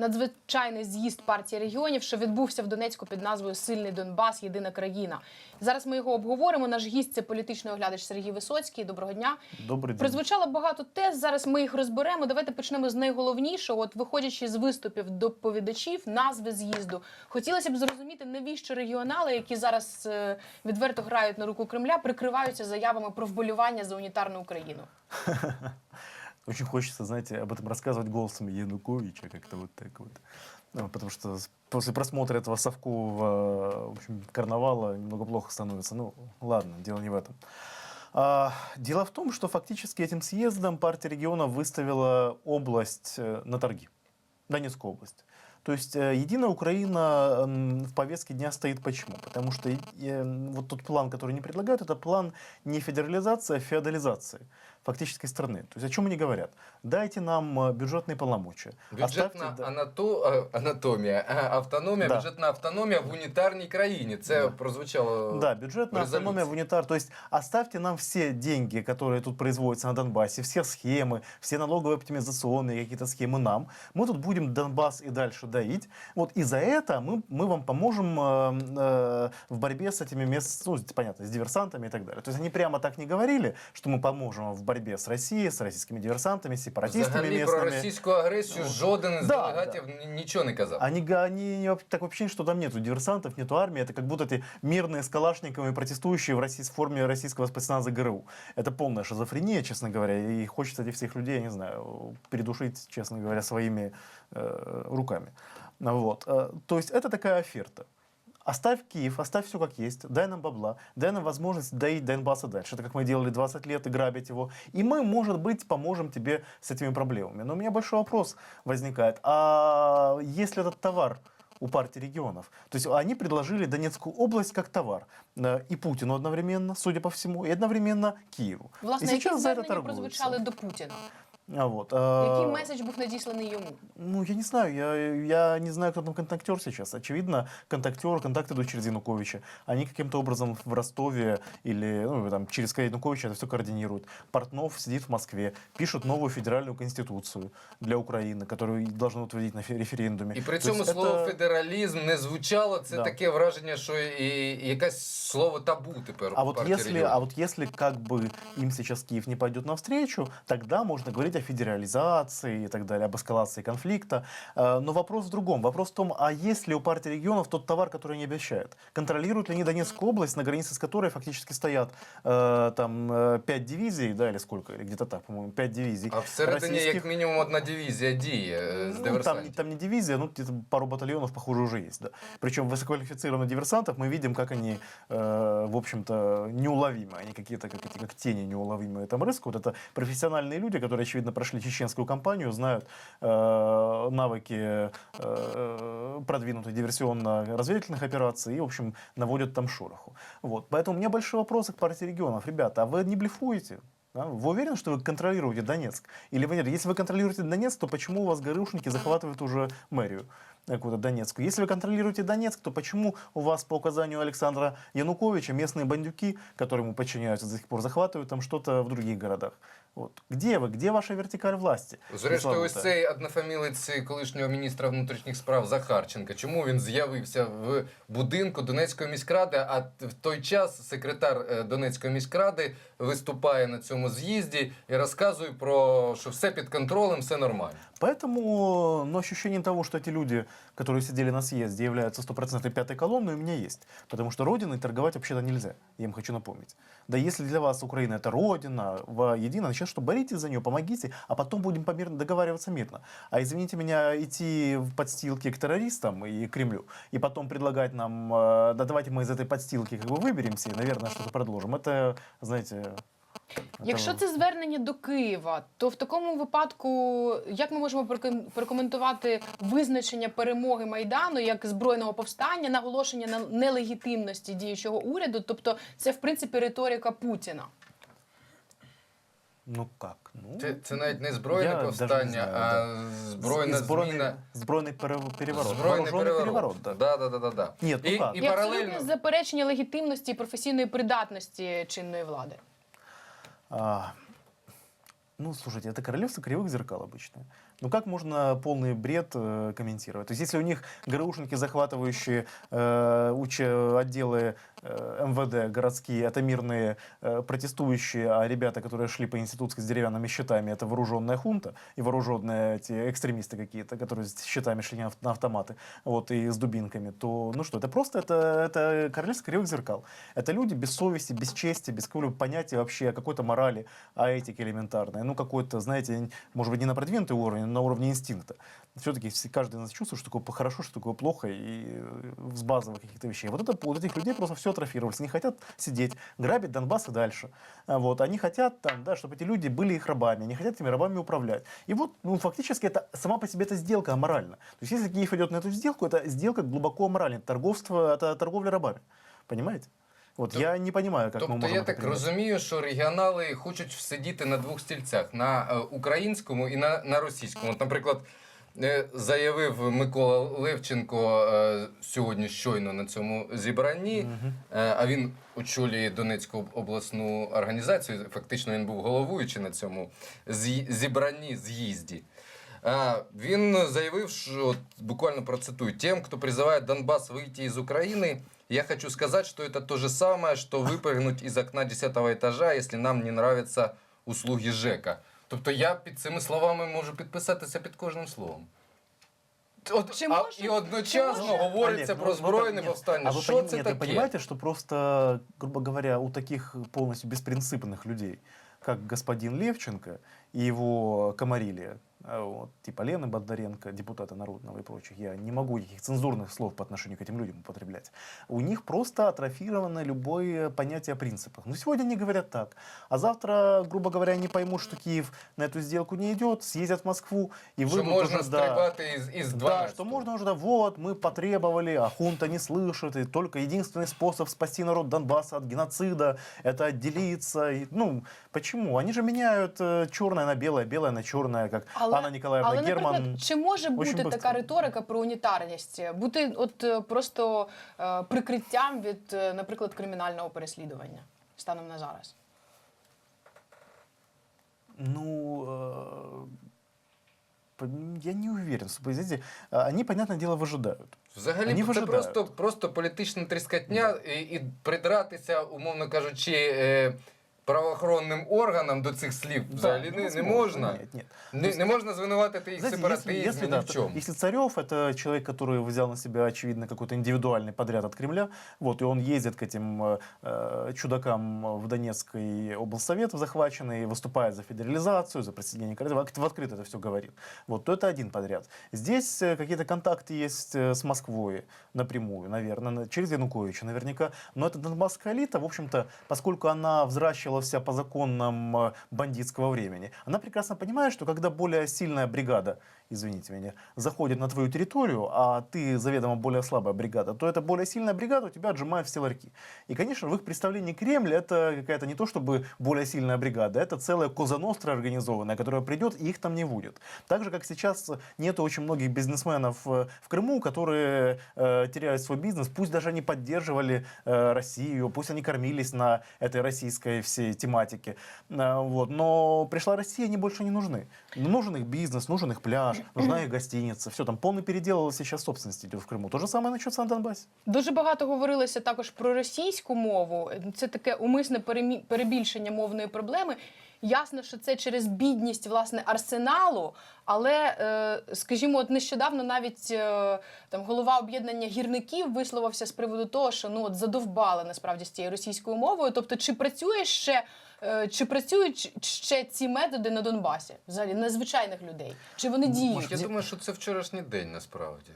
надзвичайний з'їзд партії регіонів, що відбувся в Донецьку під назвою Сильний Донбас, Єдина країна. Зараз ми його обговоримо. Наш гість це політичний оглядач Сергій Висоцький. Доброго дня. Добрий день. Прозвучало багато тез. Зараз ми їх розберемо. Давайте почнемо з найголовнішого. От виходячи з виступів доповідачів, назви з'їзду, хотілося б зрозуміти, навіщо регіонали, які зараз е, відверто грають на руку Кремля, прикриваються заявами про вболівання за унітарну Україну. Очень хочется, знаете, об этом рассказывать голосом Януковича, как-то вот так вот. Ну, потому что после просмотра этого совкового в общем, карнавала немного плохо становится. Ну, ладно, дело не в этом. А, дело в том, что фактически этим съездом партия регионов выставила область э, на торги. Донецкую область. То есть э, Единая Украина в повестке дня стоит почему? Потому что э, вот тот план, который они предлагают, это план не федерализации, а феодализации фактической страны. То есть о чем они говорят? Дайте нам э, бюджетные полномочия. Бюджетна Оставьте, да. анато... а, анатомія, а, автономія, Да. бюджетна автономія в унітарній країні. Це Да. прозвучало Да, бюджетная в резолюции. автономия в унитар. То есть оставьте нам все деньги, которые тут производятся на Донбассе, все схемы, все налоговые оптимизационные какие-то схемы нам. Мы тут будем Донбасс и дальше доить. Вот и за это мы, мы вам поможем э, э, в борьбе с этими мест, ну, понятно, с диверсантами и так далее. То есть они прямо так не говорили, что мы поможем вам в борьбе с Россией, с российскими диверсантами, с сепаратистами Взагалі про местными. російську агресію жоден з Да, делегатів ні- нічого не казав. Они, га- они не- так вообще, что там нету диверсантов, нету армии. Это как будто эти мирные с калашниковыми протестующие в, России, в форме российского спецназа ГРУ. Это полная шизофрения, честно говоря. И хочется этих всех людей, я не знаю, передушить, честно говоря, своими э, руками. Ну Вот. Э, То есть это такая оферта. Оставь Киев, оставь все как есть, дай нам бабла, дай нам возможность доить Донбасса дальше. Это как мы делали 20 лет и грабить его. И мы, может быть, поможем тебе с этими проблемами. Но у меня большой вопрос возникает. А если этот товар у партии регионов. То есть они предложили Донецкую область как товар. Э, И Путину одновременно, судя по всему, и одновременно Киеву. Власне, и які сейчас за это звернення торгуются. прозвучали до Путіна? А вот, Який э, меседж був надісланий йому? Ну, я не знаю, я, я не знаю, кто там контактер сейчас. Очевидно, контактер, контакты идут через Януковича. Они каким-то образом в Ростове или ну, там, через Януковича это все координируют. Портнов сидит в Москве, пишут новую федеральную конституцию для Украины, которую должны утвердить на фе- референдуме. І при То цьому есть слово это- федералізм не звучало. Це Да. таке враження, що і, і якесь слово табу тепер. А у вот, партії если, регіонів. а вот если как бы им сейчас Киев не пойдет навстречу, тогда можно говорить о федерализации и так далее, об эскалации конфликта. Э, Но вопрос в другом. Вопрос в том, а есть ли у партии регионов тот товар, который они обещают? Контролируют ли они Донецкую область, на границе с которой фактически стоят э, там э, пять дивизий, да, или сколько, или где-то так, по-моему, пять дивизий. А всередині як российских. мінімум одна дивізія діє е, з Ну, там, диверсантів. не- там не дивизия, ну где-то пару батальонов, похоже, уже есть. Да. Причем высококвалифицированных диверсантов мы видим, как они, э, в общем-то, неуловимы. Они какие-то, как, эти, как тени неуловимые там рыскают. Это профессиональные люди, которые, очевидно, прошли чеченскую кампанию, знают э, навыки э, продвинутой диверсионно-разведывательных операций и, в общем, наводят там шороху. Вот. Поэтому у меня большой вопрос к партии регионов. Ребята, а вы не блефуете? Да? Вы уверены, что вы контролируете Донецк? Или вы нет? Если вы контролируете Донецк, то почему у вас ГРУшники захватывают уже мэрию какую-то Донецкую? Если вы контролируете Донецк, то почему у вас по указанию Александра Януковича местные бандюки, которые ему подчиняются до сих пор, захватывают там что-то в других городах? Вот. Где вы? Где ваша вертикаль власти? Зрештою, ось Пресловутая. цей однофамілець колишнього міністра внутрішніх справ Захарченка. Чому він з'явився в будинку Донецької міськради? А в той час секретар е, Донецької міськради виступає на цьому з'їзді і розказує про що все під контролем, все нормально. Поэтому ну, ощущение того, что эти люди, которые сидели на съезде, являются стопроцентной пятой колонной, у меня есть. Потому что родиной торговать вообще-то нельзя, я им хочу напомнить. Да если для вас Украина это родина, едино, значит, что боритесь за нее, помогите, а потом будем помирно договариваться мирно. А извините меня, идти в подстилки к террористам и Кремлю, и потом предлагать нам, э, да давайте мы из этой подстилки как бы выберемся и, наверное, что-то продолжим, это, знаете... Якщо це звернення до Києва, то в такому випадку як ми можемо прокоментувати визначення перемоги майдану як збройного повстання, наголошення на нелегітимності діючого уряду? Тобто, це в принципі риторика Путіна. Ну как? Ну, Це, це навіть не збройне Я повстання, знаю, а збройна збройний, зміна. збройний переворот. Збройний Вооружений переворот. да. Да, да, да, да, да. Ні, ну і, і І паралельно абсолютне заперечення легітимності і професійної придатності чинної влади. А, ну, слушайте, это королевство кривых зеркал обычно. Ну как можно полный бред э, комментировать? То есть если у них ГРУшники, захватывающие э, уч- отделы МВД городские, это мирные э, протестующие, а ребята, которые шли по институтской с деревянными щитами, это вооруженная хунта и вооруженные эти экстремисты какие-то, которые с щитами шли на ав- на автоматы вот, и с дубинками, то ну что, это просто это, это королевский кривых зеркал. Это люди без совести, без чести, без какого-либо понятия вообще о какой-то морали, о этике элементарной. Ну, какой-то, знаете, может быть, не на продвинутый уровень, но на уровне инстинкта. Все-таки каждый из нас чувствует, что такое хорошо, что такое плохо, и э, с базовых каких-то вещей. Вот, это, вот этих людей просто все атрофировались. Они хотят сидеть, грабить Донбасс и дальше. А Вот. Они хотят, там, да, чтобы эти люди были их рабами, они хотят этими рабами управлять. И вот, ну, фактически, это сама по себе эта сделка аморальна. То есть, если Киев идет на эту сделку, это сделка глубоко аморальна. Это торговство, это торговля рабами. Понимаете? Вот Тоб- я не понимаю, как мы Тобто можем я это так принять. розумію, що регіонали хочуть сидіти на двох стільцях на е, українському і на, на російському. От, наприклад, е, заявив Микола Левченко е, сьогодні щойно на цьому зібранні, Мгм. е, а він очолює Донецьку обласну організацію. Фактично він був головуючий на цьому з'ї- зібранні з'їзді. А, Він заявив, що от, буквально процитую, тем, кто призывает Донбасс выйти из Украины, я хочу сказать, что это то же самое, что выпрыгнуть из окна 10 этажа, если нам не нравятся услуги ЖЕКа. Тобто я під цими словами можу підписатися під кожним словом. От, Чи а, може- і одночасно чи може- говориться Олег, про ну, збройне нет, повстання. А вы, Що пони- це нет, вы таке? понимаете, что просто, грубо говоря, у таких полностью беспринципных людей, как господин Левченко и его комарилия, а, вот, типа Лены Бондаренко, депутата Народного и прочих, я не могу никаких цензурных слов по отношению к этим людям употреблять. У них просто атрофировано любое понятие о принципах. Ну, сегодня они говорят так, а завтра, грубо говоря, они поймут, что Киев на эту сделку не идет, съездят в Москву и Що выйдут можна уже, да, із, із 12 да, что можно уже, да, вот, мы потребовали, а хунта не слышит, и только единственный способ спасти народ Донбасса от геноцида, это отделиться. И, ну, почему? Они же меняют черное на белое, белое на черное, как Але, Анна Николаевна але Герман. наприклад, чи може бути быстро. така риторика про унітарність? Бути от е, просто е, прикриттям від, е, наприклад, кримінального переслідування станом на зараз? Ну, э, по- я не уверен, что, знаете, а, они, понятное дело, выжидают. Взагалі Вони це вижидають. просто, просто політична тріскотня і, і придратися, умовно кажучи, е, правоохоронним органам до цих слів взагалі Да, не, не невозможно. можна. Нет, нет. Не, не можна звинуватити їх в Знаете, если, сепаратизмі, если, ні да, в чому. если Царев это человек, который взял на себя, очевидно, какой-то индивидуальный подряд от Кремля, вот, и он ездит к этим э, э, чудакам в Донецкий облсовет захваченный, выступает за федерализацию, за присоединение к России, в открыто это все говорит, вот, то это один подряд. Здесь э, какие-то контакты есть э, с Москвой напрямую, наверное, на- через Януковича наверняка, но эта донбасская элита, в общем-то, поскольку она взращивала вся по законам э, бандитского времени, она прекрасно понимает, что когда более сильная бригада, извините меня, заходит на твою территорию, а ты заведомо более слабая бригада, то эта более сильная бригада у тебя отжимает все ларьки. И, конечно, в их представлении Кремль это какая-то не то чтобы более сильная бригада, это целая Коза Ностра организованная, которая придет и их там не будет. Так же, как сейчас нету очень многих бизнесменов э, в Крыму, которые э, теряют свой бизнес, пусть даже они поддерживали э, Россию, пусть они кормились на этой российской всей тематике. Э, вот. Но пришла Россия, они больше не нужны. Нужен их бизнес, нужен их пляж, нужна их гостиница. Все, там повно переделал сейчас собственності в Криму. То же саме начнется на Донбасі. Дуже багато говорилося також про російську мову. Це таке умисне перебільшення мовної проблеми. Ясно, що це через бідність власне арсеналу, але е, скажімо, от нещодавно навіть е, там голова об'єднання гірників висловився з приводу того, що ну от задовбали насправді з цією російською мовою. Тобто, чи працює ще, е, чи працюють ще ці методи на Донбасі, взагалі на звичайних людей? Чи вони діють? Я думаю, що це вчорашній день насправді.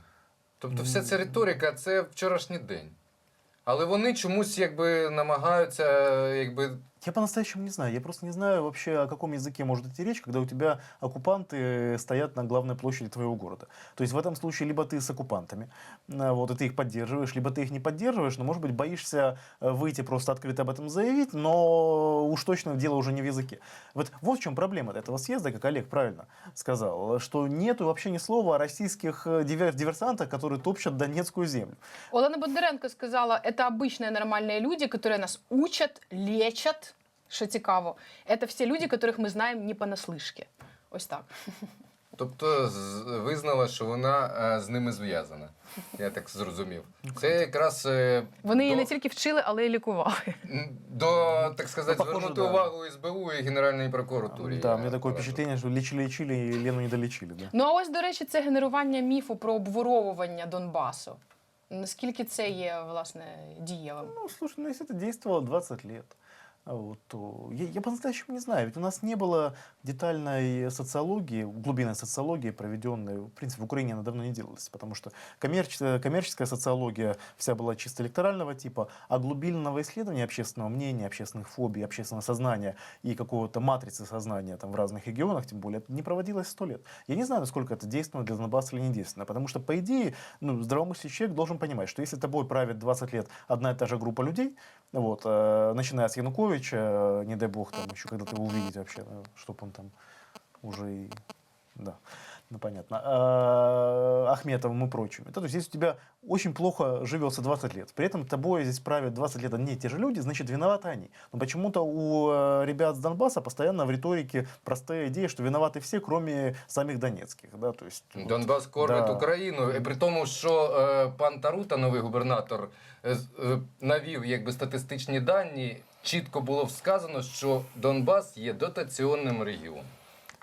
Тобто вся ця риторика це вчорашній день. Але вони чомусь якби намагаються, якби Я по-настоящему не знаю. Я просто не знаю вообще, о каком языке может идти речь, когда у тебя оккупанты стоят на главной площади твоего города. То есть в этом случае либо ты с оккупантами, а, вот, и ты их поддерживаешь, либо ты их не поддерживаешь, но, может быть, боишься э, выйти просто открыто об этом заявить, но уж точно дело уже не в языке. Вот, вот в чем проблема этого съезда, как Олег правильно сказал, что нету вообще ни слова о российских э, дивер- диверсантах, которые топчат Донецкую землю. Олена Бондаренко сказала, это обычные нормальные люди, которые нас учат, лечат. Що цікаво, це всі люди, которых ми знаємо не понаслышке. Ось так. Тобто з- визнала, що вона е, з ними зв'язана. Я так зрозумів. Це якраз е, Вони її до- не тільки вчили, але й лікували. м, до, так сказати, Ну, похоже, звернути да. увагу СБУ і Генеральної прокуратури. Да, Я у меня такое вважаю. впечатление, что лечили-лечили и Лену не долечили. Да. Ну а ось, до речі, це генерування міфу про обворовування Донбасу. Наскільки це є власне дієвим? Ну, слушай, ну если это действовало 20 лет, а Вот, то я, я по-настоящему не знаю. Ведь у нас не было детальной социологии, глубинной социологии, проведенной, в принципе, в Украине она давно не делалась, потому что коммерческая, коммерческая социология вся была чисто электорального типа, а глубинного исследования общественного мнения, общественных фобий, общественного сознания и какого-то матрицы сознания там, в разных регионах, тем более, не проводилось сто лет. Я не знаю, насколько это действенно для Донбасса или не действенно, потому что, по идее, ну, здравомыслящий человек должен понимать, что если тобой правит 20 лет одна и та же группа людей, вот, э, начиная с Януковича, э, не дай бог, там еще когда-то его увидеть вообще, чтобы он там уже и... Да, ну понятно. А, Ахметовым и прочими. Да, то есть, если у тебя очень плохо живется 20 лет, при этом тобой здесь правят 20 лет одни и те же люди, значит, виноваты они. Но почему-то у э, ребят с Донбасса постоянно в риторике простая идея, что виноваты все, кроме самих донецких. Да, то есть, вот, Донбас кормить да. Україну, і при тому, що е, пан Тарута, новий губернатор, навів якби статистичні дані. Чітко було сказано, що Донбас є дотаційним регіоном.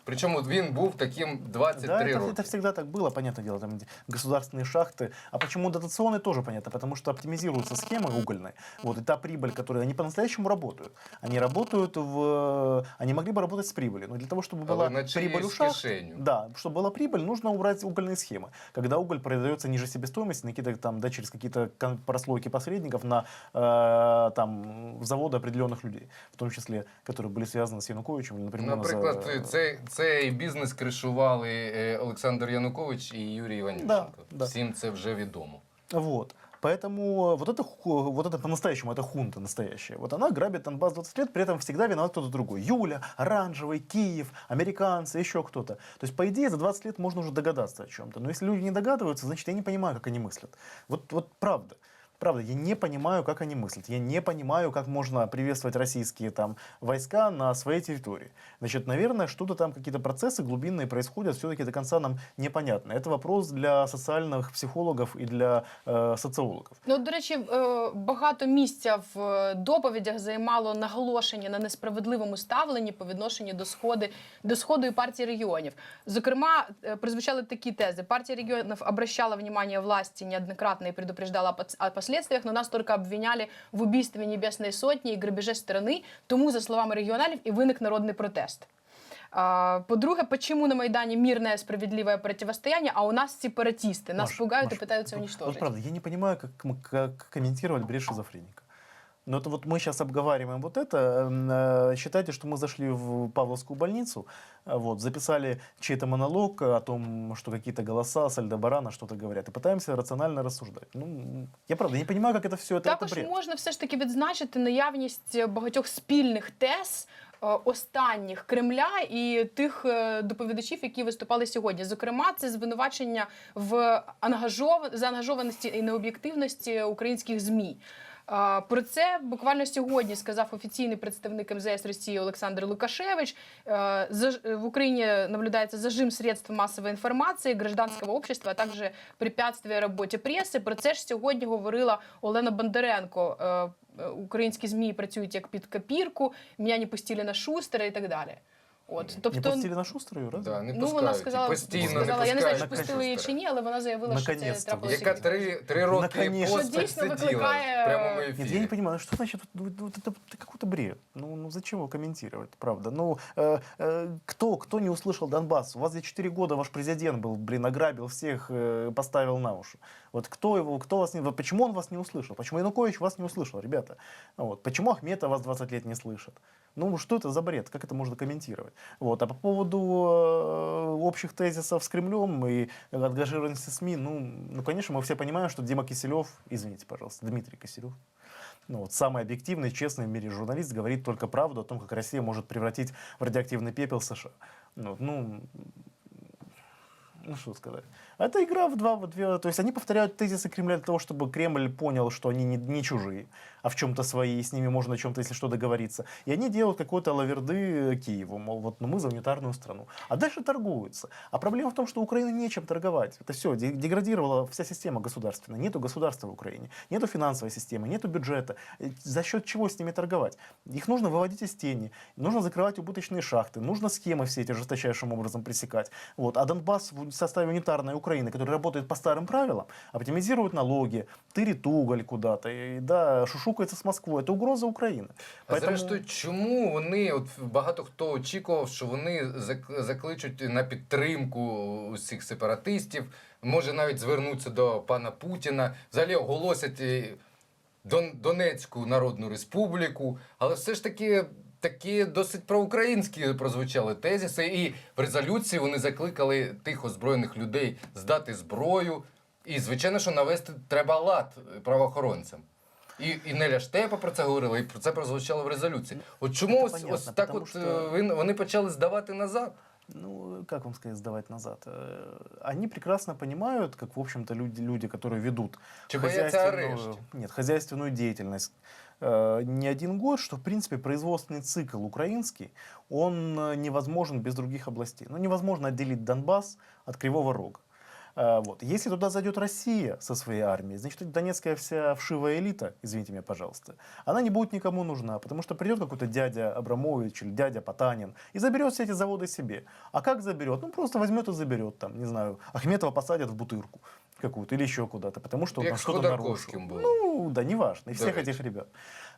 Причому він був таким 23 Да, это, роки. это всегда так было, понятное дело, там государственные шахты. А почему дотационные тоже понятно, потому что оптимизируются схемы угольные. Вот, и та прибыль, которую они по-настоящему работают. Они работают в... Они могли бы работать с прибылью, но для того, чтобы Але была на прибыль у шахт, да, чтобы была прибыль, нужно убрать угольные схемы. Когда уголь продается ниже себестоимости, на какие-то там, да, через какие-то прослойки посредников на э, там, заводы определенных людей, в том числе, которые были связаны с Януковичем или напрямую Наприклад, за- цей, цей бізнес кришували е, Олександр Янукович і Юрій Іванющенко. да. Всім це вже відомо. Вот. Поэтому вот это, ху- вот это по-настоящему, это хунта настоящая. Вот она грабит Донбасс 20 лет, при этом всегда виноват кто-то другой. Юля, Оранжевый, Киев, американцы, еще кто-то. То есть, по идее, за 20 лет можно уже догадаться о чем-то. Но если люди не догадываются, значит, я не понимаю, как они мыслят. Вот, вот правда. Правда, я не понимаю, как они мыслят. Я не понимаю, как можно приветствовать российские там войска на своей территории. Значит, наверное, что-то там, какие-то процессы глубинные происходят, все-таки до конца нам непонятно. Это вопрос для социальных психологов и для э, социологов. Ну, от, до речі, е, багато місця в е, доповідях займало наголошення на несправедливому ставленні по відношенню до сходи до сходу і партії регіонів. Зокрема, е, прозвучали такі тези: партія регіонів обращала внимание власти неоднократно и предупреждала о пос- о последствиях, но нас только обвиняли в убийстве Небесной Сотни и грабеже страны. Тому, за словами регіоналів, і виник народний протест. А, По-друге, почему на Майдане мирное справедливое противостояние, а у нас сепаратисты? Нас Маш, пугают и Маш, пытаются вот- уничтожить. Вот правда, я не понимаю, как, м- как комментировать бред шизофреника. Но это вот мы сейчас обговариваем вот это. м, э, Считайте, что мы зашли в Павловскую больницу, э, вот, записали чей-то монолог о том, что какие-то голоса с Альдебарана что-то говорят, и пытаемся рационально рассуждать. Ну, м, я правда, я не понимаю, как это все, это, это Також бред. можна все ж таки відзначити наявність багатьох спільних тез. е, Останніх Кремля і тих е, доповідачів, які виступали сьогодні, зокрема, це звинувачення в ангажов... заангажованості і необ'єктивності українських змі. Про це буквально сьогодні сказав офіційний представник МЗС Росії Олександр Лукашевич. Е, В Україні наблюдається зажим средств массовой информации, гражданского общества, а також препятствия роботі преси. Про це ж сьогодні говорила Олена Бондаренко. Е, е, Українські змі працюють як під копірку, мене не на шустера і так далі. От, Не тобто, пустили на Шуструю, разве? Да, не ну пускають. вона і сказала, постійно сказала не я не знаю, чи пускають. пустили її чи ні, але вона заявила, що це Наконець-то. трапилося. Яка три, три роки Наконец-то. поспіль Що дійсно сиділа викликає- в прямому Нет, я ефірі. не понимаю, что значит вот, вот- вот это, это какой-то бред. Ну, ну зачем его комментировать, правда? Ну, э, э, кто, кто не услышал Донбасс? У вас за 4 года ваш президент был, блин, ограбил всех, э, поставил на уши. Вот кто его, кто вас не, почему он вас не услышал? Почему Янукович вас не услышал, ребята? Вот. Почему Ахметов вас 20 лет не слышит? Ну, что это за бред? Как это можно комментировать? Вот. А по поводу э, общих тезисов с Кремлем и ангажированности СМИ, ну, ну, конечно, мы все понимаем, что Дима Киселев, извините, пожалуйста, Дмитрий Киселев, ну, вот, самый объективный, честный в мире журналист говорит только правду о том, как Россия может превратить в радиоактивный пепел США. Ну, ну, ну что сказать. Это игра в два, в две, то есть они повторяют тезисы Кремля для того, чтобы Кремль понял, что они не, не чужие, а в чем-то свои, и с ними можно о чем-то, если что, договориться. И они делают какой-то лаверды Киеву, мол, вот ну, мы за унитарную страну. А дальше торгуются. А проблема в том, что Украина нечем торговать. Это все, деградировала вся система государственная. Нету государства в Украине, нету финансовой системы, нету бюджета. Э, За счет чего с ними торговать? Их нужно выводить из тени, нужно закрывать убыточные шахты, нужно схемы все эти жесточайшим образом пресекать. Вот. А Донбасс в составе унитарной Украины, который работает по старым правилам, оптимизирует налоги, тырит уголь куда-то, и, да, шушукается с Москвой. Это угроза Украины. А зрештою, чому вони, от багато хто очікував, що вони зак- закличуть на підтримку усіх сепаратистів, може навіть звернуться до пана Путіна, взагалі оголосять е, Дон- Донецьку Народну Республіку, але все ж таки. Такі досить проукраїнські прозвучали тезиси, і в резолюції вони закликали тих озброєних людей здати зброю. І, звичайно, що навести треба лад правоохоронцям. І, і Неля Штепа про це говорила, і про це прозвучало в резолюції. От чому ось, понятно, ось так от що- е, вони почали здавати назад? Ну, как вам сказать, сдавать назад? Э, Они прекрасно понимают, как, в общем-то, люди, люди которые ведут бояться хозяйственную, нет, хозяйственную деятельность э, не один год, что, в принципе, производственный цикл украинский, он э, невозможен без других областей. Ну, невозможно отделить Донбасс от Кривого Рога. Э, Вот. Если туда зайдет Россия со своей армией, значит, донецкая вся вшивая элита, извините меня, пожалуйста, она не будет никому нужна, потому что придет какой-то дядя Абрамович или дядя Потанин и заберет все эти заводы себе. А как заберет? Ну, просто возьмет и заберет, там, не знаю, Ахметова посадят в бутырку какую-то или еще куда-то, потому что он там з что-то нарушил. Було. Ну, да, неважно, и всех Давайте. этих ребят.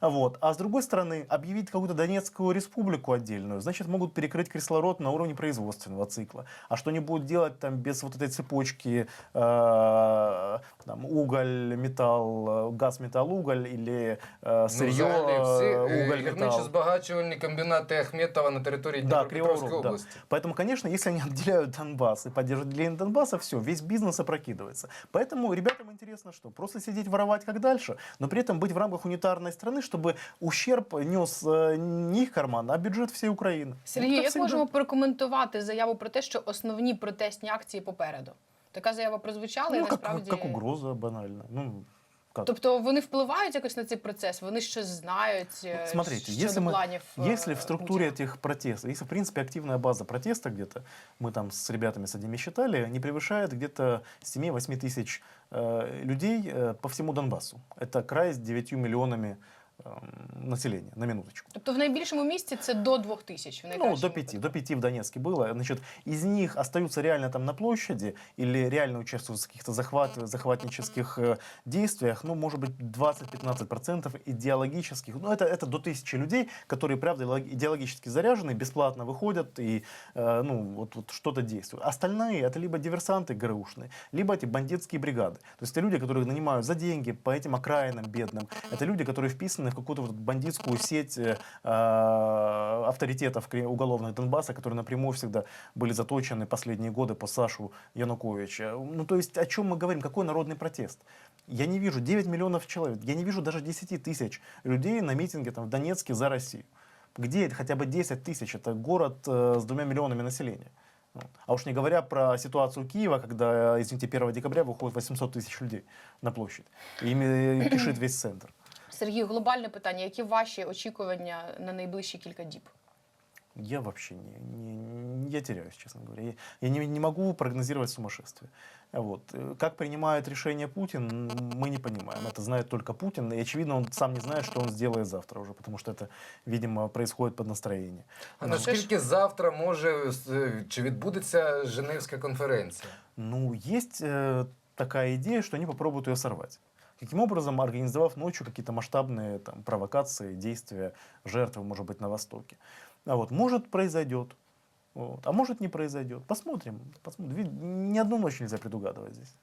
Вот. А с другой стороны, объявить какую-то Донецкую республику отдельную, значит, могут перекрыть кислород на уровне производственного цикла. А что они будут делать там без вот этой цепочки э, там, уголь, металл, э, газ, металл, уголь или э, сырье, взагалі всі э, е, уголь, металл. гірничо-збагачувальні комбінати Ахметова на території Да, Кривого Дніпропетровської Рога, да. області. Поэтому, конечно, если они отделяют Донбасс и поддерживают отделение Донбасса, все, весь бизнес опрокидывается. Поэтому ребятам интересно что? Просто сидеть воровать как дальше, но при этом быть в рамках унитарной страны, чтобы ущерб нес э, не их карман, а бюджет всей Украины. Сергій, Вот как як всегда. можемо прокоментувати заяву про те, що основні протестні акції попереду? Така заява прозвучала і Ну, как, насправді. как угроза банально. Ну, как? Тобто вони впливають якось на цей процес, вони щось знають е, Смотрите, щодо если, мы, планів. е, если в структуре Путіна. этих протестов, если в принципе активная база протеста где-то, мы там с ребятами с одними считали, не превышает где-то 7-8 тысяч э, людей э, по всему Донбассу. Это край с 9 миллионами эм, населения, на минуточку. Тобто в найбільшому місті це до двох тисяч. В Ну, найкращому до пяти, випадку. до пяти в Донецке было. Значит, из них остаются реально там на площади или реально участвуют в каких-то захват, захватнических э, действиях, ну, может быть, 20-15% идеологических. Ну, это, это до тысячи людей, которые, правда, идеолог- идеологически заряжены, бесплатно выходят и, э, ну, вот, вот что-то действуют. Остальные это либо диверсанты ГРУшные, либо эти бандитские бригады. То есть это люди, которые нанимают за деньги по этим окраинам бедным. Это люди, которые вписаны в какую-то вот бандитскую сеть э, э, авторитетов уголовных Донбасса, которые напрямую всегда были заточены последние годы по Сашу Януковича. Ну, то есть о чем мы говорим? Какой народный протест? Я не вижу 9 миллионов человек, я не вижу даже 10 тысяч людей на митинге там, в Донецке за Россию. Где это хотя бы 10 тысяч? Это город э, с двумя миллионами населения. А уж не говоря про ситуацию Киева, когда, извините, 1 декабря выходит 800 тысяч людей на площадь. Ими кишит весь центр. Сергій, глобальне питання. Які ваші очікування на найближчі кілька діб? Я вообще не, не- не- я теряюсь, честно говоря. Я, я не, не могу прогнозировать сумасшествие. Вот. Э, Как принимает решение Путин, м, мы не понимаем. Это знает только Путин. И, очевидно, он сам не знает, что он сделает завтра уже, потому что это, видимо, происходит под настроение. А Ну, наскільки завтра може е, чи відбудеться Женевська конференція? Ну, есть э, такая идея, что они попробуют ее сорвать. Каким образом, организовав ночью какие-то масштабные там, провокации, действия, жертвы, может быть, на Востоке. А вот, может, произойдет. Вот. А может, не произойдет. Посмотрим. посмотрим. Ни одну ночь нельзя предугадывать здесь.